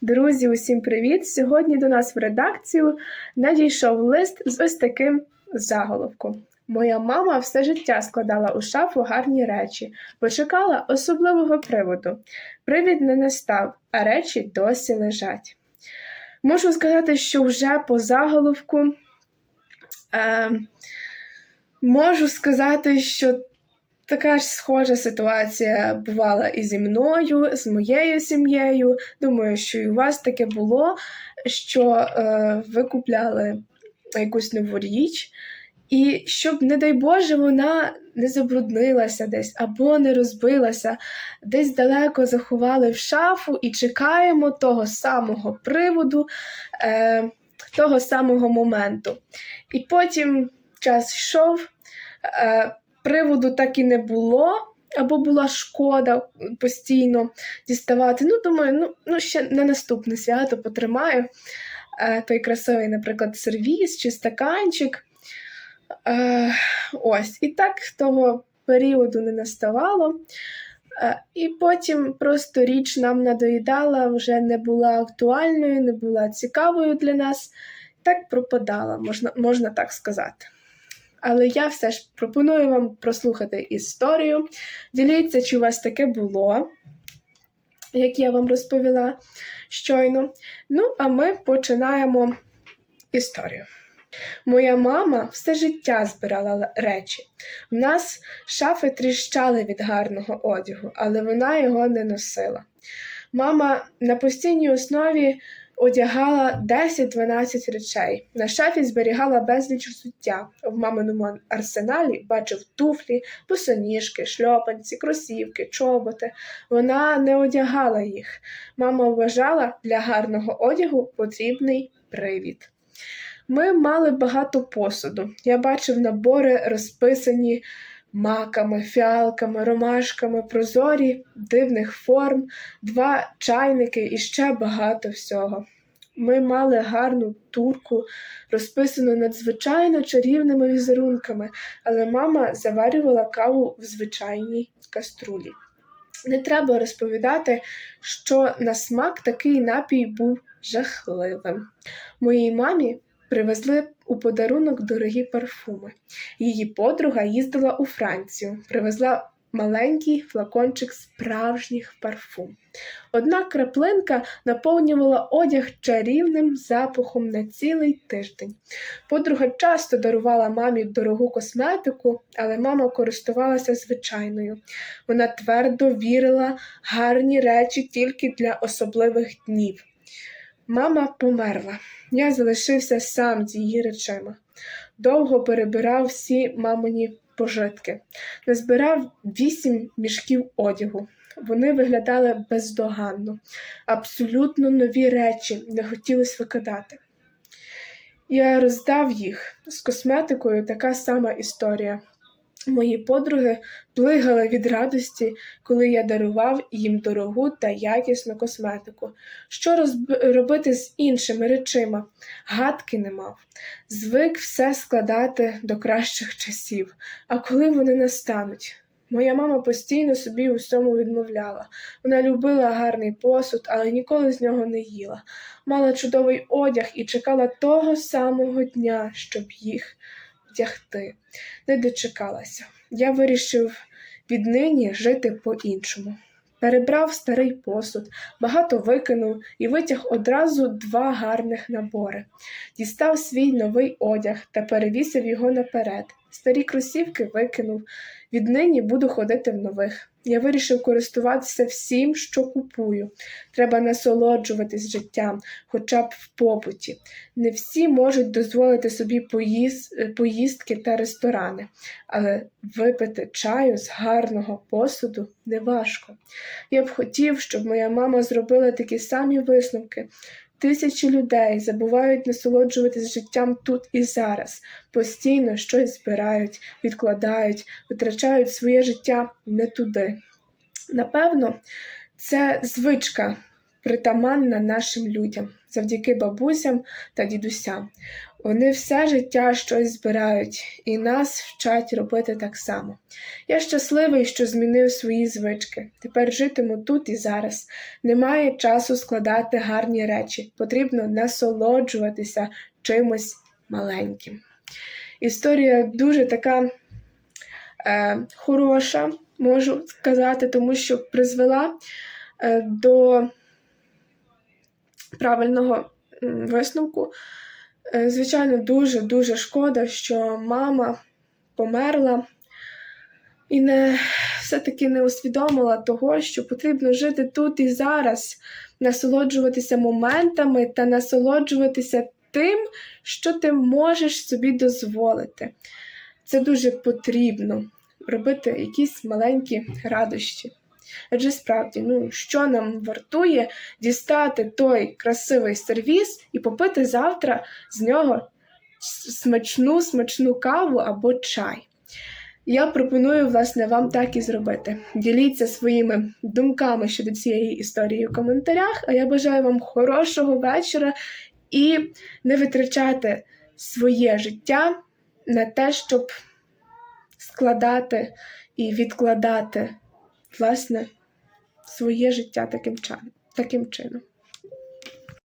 Друзі, усім привіт! Сьогодні до нас в редакцію надійшов лист з ось таким заголовком. Моя мама все життя складала у шафу гарні речі, бо чекала особливого приводу. Привід не настав, а речі досі лежать. Можу сказати, що вже по заголовку е, можу сказати, що Така ж схожа ситуація бувала і зі мною, з моєю сім'єю. Думаю, що і у вас таке було, що е, ви купляли якусь нову річ, і щоб, не дай Боже, вона не забруднилася десь або не розбилася, десь далеко заховали в шафу і чекаємо того самого приводу, е, того самого моменту. І потім час йшов. Е, приводу так і не було, або була шкода постійно діставати. Ну, думаю, ну, ну ще на наступне свято потримаю е, той красивий, наприклад, сервіс чи стаканчик. Е, ось, І так того періоду не наставало. Е, і потім просто річ нам надоїдала, вже не була актуальною, не була цікавою для нас. Так пропадала, можна, можна так сказати. Але я все ж пропоную вам прослухати історію. Діліться, чи у вас таке було, як я вам розповіла щойно. Ну, а ми починаємо історію. Моя мама все життя збирала речі. У нас шафи тріщали від гарного одягу, але вона його не носила. Мама на постійній основі одягала 10-12 речей. На шафі зберігала безліч взуття. В маминому арсеналі бачив туфлі, босоніжки, шльопанці, кросівки, чоботи. Вона не одягала їх. Мама вважала для гарного одягу потрібний привід. Ми мали багато посуду. Я бачив набори, розписані маками, фіалками, ромашками, прозорі, дивних форм, два чайники і ще багато всього. Ми мали гарну турку, розписану надзвичайно чарівними візерунками, але мама заварювала каву в звичайній каструлі. Не треба розповідати, що на смак такий напій був жахливим. Моїй мамі привезли у подарунок дорогі парфуми. Її подруга їздила у Францію, привезла маленький флакончик справжніх парфум. Одна краплинка наповнювала одяг чарівним запахом на цілий тиждень. Подруга часто дарувала мамі дорогу косметику, але мама користувалася звичайною. Вона твердо вірила гарні речі тільки для особливих днів. Мама померла. Я залишився сам з її речима. Довго перебирав всі мамині пожитки, назбирав вісім мішків одягу. Вони виглядали бездоганно, абсолютно нові речі, не хотілося викидати. Я роздав їх з косметикою така сама історія. Мої подруги плигали від радості, коли я дарував їм дорогу та якісну косметику. Що розб... робити з іншими речима? Гадки не мав. Звик все складати до кращих часів, а коли вони настануть. Моя мама постійно собі у всьому відмовляла. Вона любила гарний посуд, але ніколи з нього не їла. Мала чудовий одяг і чекала того самого дня, щоб їх вдягти. Не дочекалася. Я вирішив віднині жити по-іншому. Перебрав старий посуд, багато викинув і витяг одразу два гарних набори. Дістав свій новий одяг та перевісив його наперед. Старі кросівки викинув. Віднині буду ходити в нових. Я вирішив користуватися всім, що купую. Треба насолоджуватись життям, хоча б в побуті. Не всі можуть дозволити собі поїз... поїздки та ресторани, але випити чаю з гарного посуду неважко. Я б хотів, щоб моя мама зробила такі самі висновки. Тисячі людей забувають насолоджуватись життям тут і зараз, постійно щось збирають, відкладають, витрачають своє життя не туди. Напевно, це звичка притаманна нашим людям завдяки бабусям та дідусям. Вони все життя щось збирають і нас вчать робити так само. Я щасливий, що змінив свої звички. Тепер житиму тут і зараз. Немає часу складати гарні речі. Потрібно насолоджуватися чимось маленьким. Історія дуже така е, хороша, можу сказати, тому що призвела е, до правильного висновку. Е, Звичайно, дуже-дуже шкода, що мама померла і не все-таки не усвідомила того, що потрібно жити тут і зараз, насолоджуватися моментами та насолоджуватися тим, що ти можеш собі дозволити. Це дуже потрібно робити якісь маленькі радощі. Адже справді, ну що нам вартує дістати той красивий сервіс і попити завтра з нього смачну, смачну каву або чай. Я пропоную, власне, вам так і зробити. Діліться своїми думками щодо цієї історії у коментарях. А я бажаю вам хорошого вечора і не витрачати своє життя на те, щоб складати і відкладати власне своє життя таким, чином.